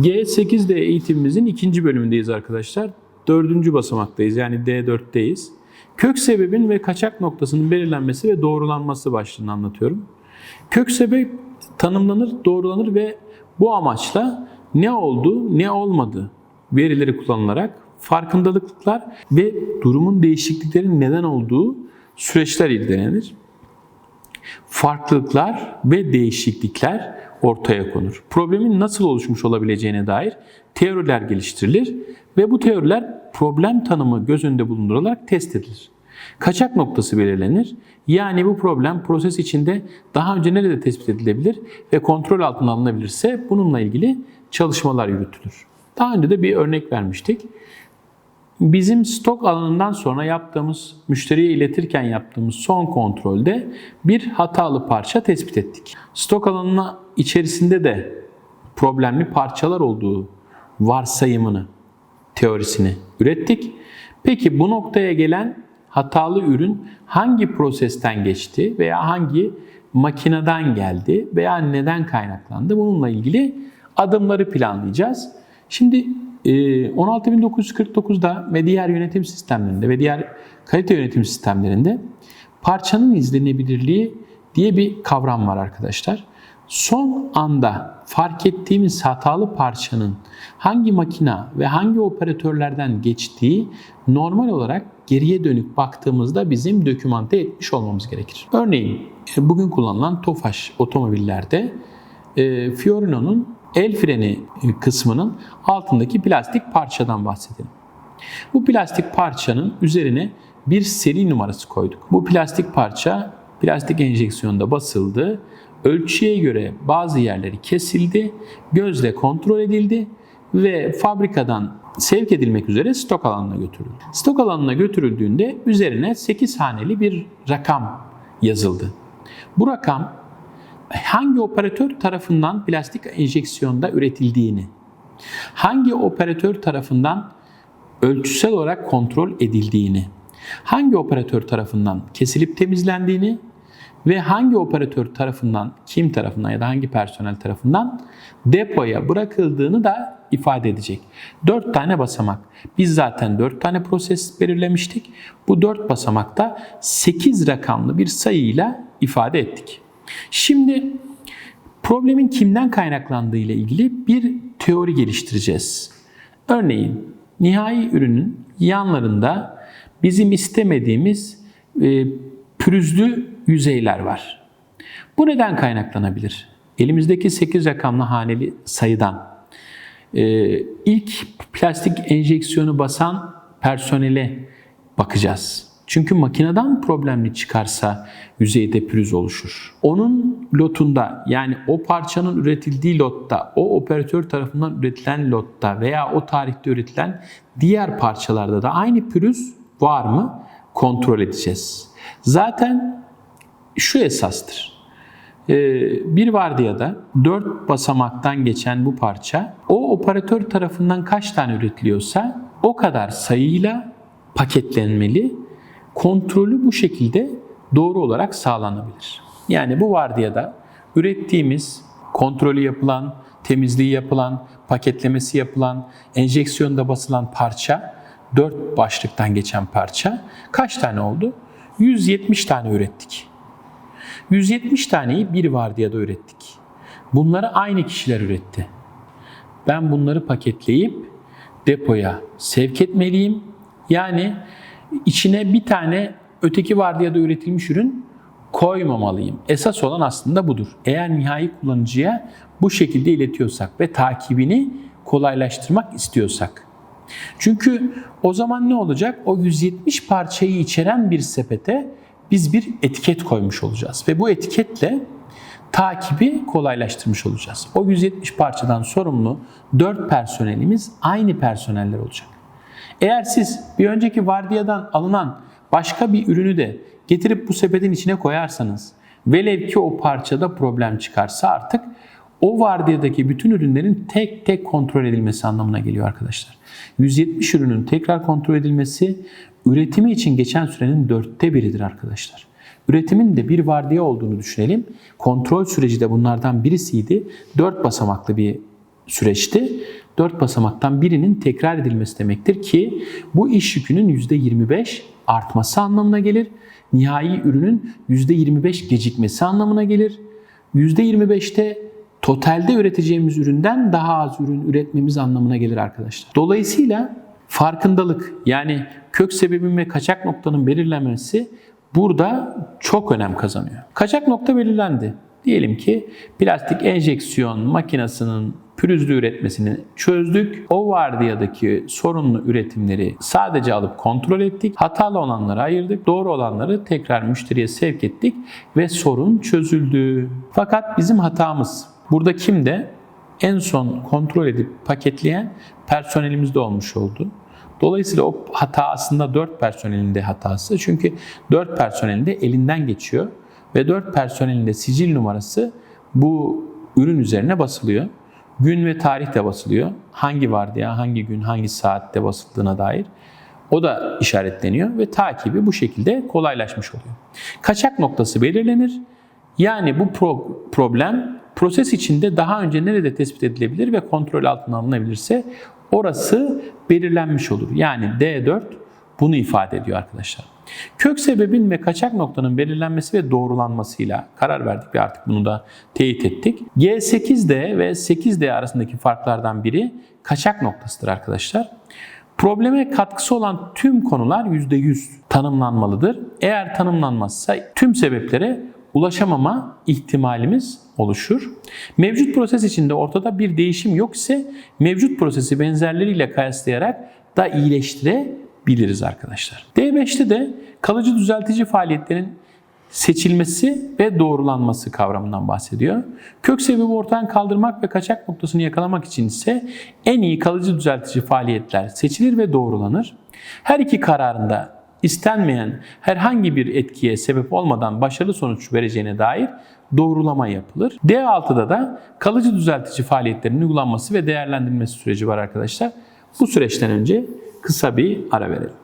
G8D eğitimimizin ikinci bölümündeyiz arkadaşlar. Dördüncü basamaktayız yani D4'teyiz. Kök sebebin ve kaçak noktasının belirlenmesi ve doğrulanması başlığını anlatıyorum. Kök sebep tanımlanır, doğrulanır ve bu amaçla ne oldu, ne olmadı verileri kullanılarak farkındalıklar ve durumun değişikliklerin neden olduğu süreçler irdelenir farklılıklar ve değişiklikler ortaya konur. Problemin nasıl oluşmuş olabileceğine dair teoriler geliştirilir ve bu teoriler problem tanımı göz önünde bulundurularak test edilir. Kaçak noktası belirlenir. Yani bu problem proses içinde daha önce nerede tespit edilebilir ve kontrol altına alınabilirse bununla ilgili çalışmalar yürütülür. Daha önce de bir örnek vermiştik. Bizim stok alanından sonra yaptığımız, müşteriye iletirken yaptığımız son kontrolde bir hatalı parça tespit ettik. Stok alanına içerisinde de problemli parçalar olduğu varsayımını, teorisini ürettik. Peki bu noktaya gelen hatalı ürün hangi prosesten geçti veya hangi makineden geldi veya neden kaynaklandı? Bununla ilgili adımları planlayacağız. Şimdi e, 16949'da ve diğer yönetim sistemlerinde ve diğer kalite yönetim sistemlerinde parçanın izlenebilirliği diye bir kavram var arkadaşlar. Son anda fark ettiğimiz hatalı parçanın hangi makina ve hangi operatörlerden geçtiği normal olarak geriye dönük baktığımızda bizim dokümante etmiş olmamız gerekir. Örneğin e, bugün kullanılan Tofaş otomobillerde e, Fiorino'nun el freni kısmının altındaki plastik parçadan bahsedelim. Bu plastik parçanın üzerine bir seri numarası koyduk. Bu plastik parça plastik enjeksiyonda basıldı. Ölçüye göre bazı yerleri kesildi, gözle kontrol edildi ve fabrikadan sevk edilmek üzere stok alanına götürüldü. Stok alanına götürüldüğünde üzerine 8 haneli bir rakam yazıldı. Bu rakam hangi operatör tarafından plastik enjeksiyonda üretildiğini, hangi operatör tarafından ölçüsel olarak kontrol edildiğini, hangi operatör tarafından kesilip temizlendiğini ve hangi operatör tarafından, kim tarafından ya da hangi personel tarafından depoya bırakıldığını da ifade edecek. 4 tane basamak. Biz zaten 4 tane proses belirlemiştik. Bu 4 basamakta 8 rakamlı bir sayıyla ifade ettik. Şimdi problemin kimden kaynaklandığı ile ilgili bir teori geliştireceğiz. Örneğin nihai ürünün yanlarında bizim istemediğimiz e, pürüzlü yüzeyler var. Bu neden kaynaklanabilir? Elimizdeki 8 rakamlı haneli sayıdan e, ilk plastik enjeksiyonu basan personele bakacağız. Çünkü makineden problemli çıkarsa yüzeyde pürüz oluşur. Onun lotunda yani o parçanın üretildiği lotta, o operatör tarafından üretilen lotta veya o tarihte üretilen diğer parçalarda da aynı pürüz var mı kontrol edeceğiz. Zaten şu esastır. Ee, bir vardiyada 4 basamaktan geçen bu parça o operatör tarafından kaç tane üretiliyorsa o kadar sayıyla paketlenmeli kontrolü bu şekilde doğru olarak sağlanabilir. Yani bu vardiyada ürettiğimiz, kontrolü yapılan, temizliği yapılan, paketlemesi yapılan, enjeksiyonda basılan parça, 4 başlıktan geçen parça kaç tane oldu? 170 tane ürettik. 170 taneyi bir vardiyada ürettik. Bunları aynı kişiler üretti. Ben bunları paketleyip depoya sevk etmeliyim. Yani içine bir tane öteki vardiyada üretilmiş ürün koymamalıyım. Esas olan aslında budur. Eğer nihai kullanıcıya bu şekilde iletiyorsak ve takibini kolaylaştırmak istiyorsak. Çünkü o zaman ne olacak? O 170 parçayı içeren bir sepete biz bir etiket koymuş olacağız. Ve bu etiketle takibi kolaylaştırmış olacağız. O 170 parçadan sorumlu 4 personelimiz aynı personeller olacak. Eğer siz bir önceki vardiyadan alınan başka bir ürünü de getirip bu sepetin içine koyarsanız velev ki o parçada problem çıkarsa artık o vardiyadaki bütün ürünlerin tek tek kontrol edilmesi anlamına geliyor arkadaşlar. 170 ürünün tekrar kontrol edilmesi üretimi için geçen sürenin dörtte biridir arkadaşlar. Üretimin de bir vardiya olduğunu düşünelim. Kontrol süreci de bunlardan birisiydi. Dört basamaklı bir süreçti. 4 basamaktan birinin tekrar edilmesi demektir ki bu iş yükünün %25 artması anlamına gelir. Nihai ürünün %25 gecikmesi anlamına gelir. %25'te totalde üreteceğimiz üründen daha az ürün üretmemiz anlamına gelir arkadaşlar. Dolayısıyla farkındalık yani kök sebebin ve kaçak noktanın belirlenmesi burada çok önem kazanıyor. Kaçak nokta belirlendi. Diyelim ki plastik enjeksiyon makinesinin pürüzlü üretmesini çözdük. O vardiyadaki sorunlu üretimleri sadece alıp kontrol ettik. Hatalı olanları ayırdık. Doğru olanları tekrar müşteriye sevk ettik ve sorun çözüldü. Fakat bizim hatamız burada kimde? En son kontrol edip paketleyen personelimizde olmuş oldu. Dolayısıyla o hata aslında 4 personelin de hatası. Çünkü 4 personelin de elinden geçiyor ve 4 personelin de sicil numarası bu ürün üzerine basılıyor. Gün ve tarih de basılıyor. Hangi vardiya, hangi gün, hangi saatte basıldığına dair. O da işaretleniyor ve takibi bu şekilde kolaylaşmış oluyor. Kaçak noktası belirlenir. Yani bu pro- problem proses içinde daha önce nerede tespit edilebilir ve kontrol altına alınabilirse orası belirlenmiş olur. Yani D4 bunu ifade ediyor arkadaşlar. Kök sebebin ve kaçak noktanın belirlenmesi ve doğrulanmasıyla karar verdik ve artık bunu da teyit ettik. G8D ve 8D arasındaki farklardan biri kaçak noktasıdır arkadaşlar. Probleme katkısı olan tüm konular %100 tanımlanmalıdır. Eğer tanımlanmazsa tüm sebeplere ulaşamama ihtimalimiz oluşur. Mevcut proses içinde ortada bir değişim yok ise mevcut prosesi benzerleriyle kıyaslayarak da iyileştirebiliriz arkadaşlar. D5'te de kalıcı düzeltici faaliyetlerin seçilmesi ve doğrulanması kavramından bahsediyor. Kök sebebi ortadan kaldırmak ve kaçak noktasını yakalamak için ise en iyi kalıcı düzeltici faaliyetler seçilir ve doğrulanır. Her iki kararında istenmeyen herhangi bir etkiye sebep olmadan başarılı sonuç vereceğine dair doğrulama yapılır. D6'da da kalıcı düzeltici faaliyetlerin uygulanması ve değerlendirilmesi süreci var arkadaşlar. Bu süreçten önce kısa bir ara verelim.